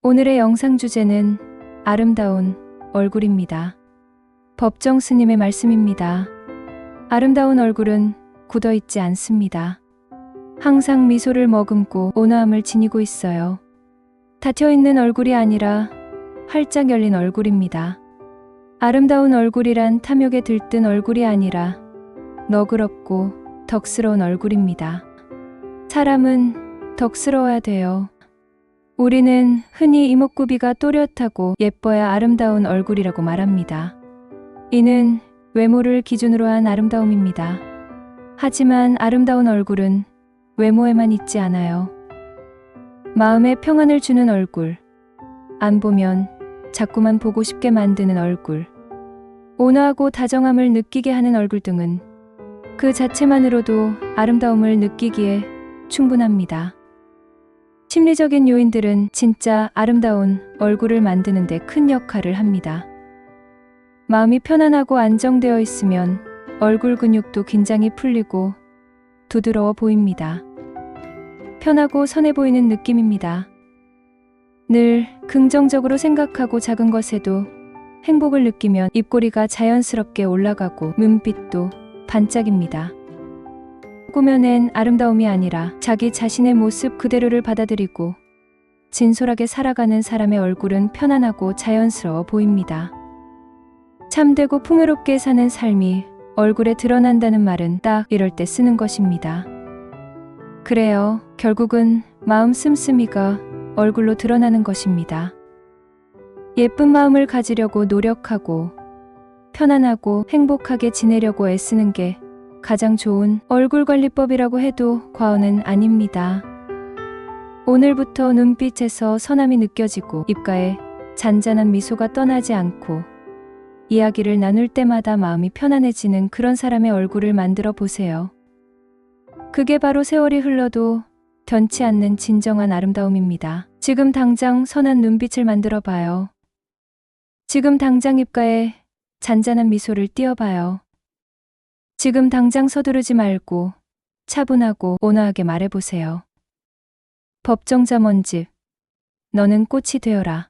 오늘의 영상 주제는 아름다운 얼굴입니다. 법정 스님의 말씀입니다. 아름다운 얼굴은 굳어 있지 않습니다. 항상 미소를 머금고 온화함을 지니고 있어요. 닫혀 있는 얼굴이 아니라 활짝 열린 얼굴입니다. 아름다운 얼굴이란 탐욕에 들뜬 얼굴이 아니라 너그럽고 덕스러운 얼굴입니다. 사람은 덕스러워야 돼요. 우리는 흔히 이목구비가 또렷하고 예뻐야 아름다운 얼굴이라고 말합니다. 이는 외모를 기준으로 한 아름다움입니다. 하지만 아름다운 얼굴은 외모에만 있지 않아요. 마음에 평안을 주는 얼굴, 안 보면 자꾸만 보고 싶게 만드는 얼굴, 온화하고 다정함을 느끼게 하는 얼굴 등은 그 자체만으로도 아름다움을 느끼기에 충분합니다. 심리적인 요인들은 진짜 아름다운 얼굴을 만드는 데 큰 역할을 합니다. 마음이 편안하고 안정되어 있으면 얼굴 근육도 긴장이 풀리고 부드러워 보입니다. 편하고 선해 보이는 느낌입니다. 늘 긍정적으로 생각하고 작은 것에도 행복을 느끼면 입꼬리가 자연스럽게 올라가고 눈빛도 반짝입니다. 꾸며낸 아름다움이 아니라 자기 자신의 모습 그대로를 받아들이고 진솔하게 살아가는 사람의 얼굴은 편안하고 자연스러워 보입니다. 참되고 풍요롭게 사는 삶이 얼굴에 드러난다는 말은 딱 이럴 때 쓰는 것입니다. 그래요. 결국은 마음 씀씀이가 얼굴로 드러나는 것입니다. 예쁜 마음을 가지려고 노력하고 편안하고 행복하게 지내려고 애쓰는 게 가장 좋은 얼굴 관리법이라고 해도 과언은 아닙니다. 오늘부터 눈빛에서 선함이 느껴지고 입가에 잔잔한 미소가 떠나지 않고 이야기를 나눌 때마다 마음이 편안해지는 그런 사람의 얼굴을 만들어 보세요. 그게 바로 세월이 흘러도 변치 않는 진정한 아름다움입니다. 지금 당장 선한 눈빛을 만들어 봐요. 지금 당장 입가에 잔잔한 미소를 띄어봐요. 지금 당장 서두르지 말고 차분하고 온화하게 말해보세요. 법정자 먼지, 너는 꽃이 되어라.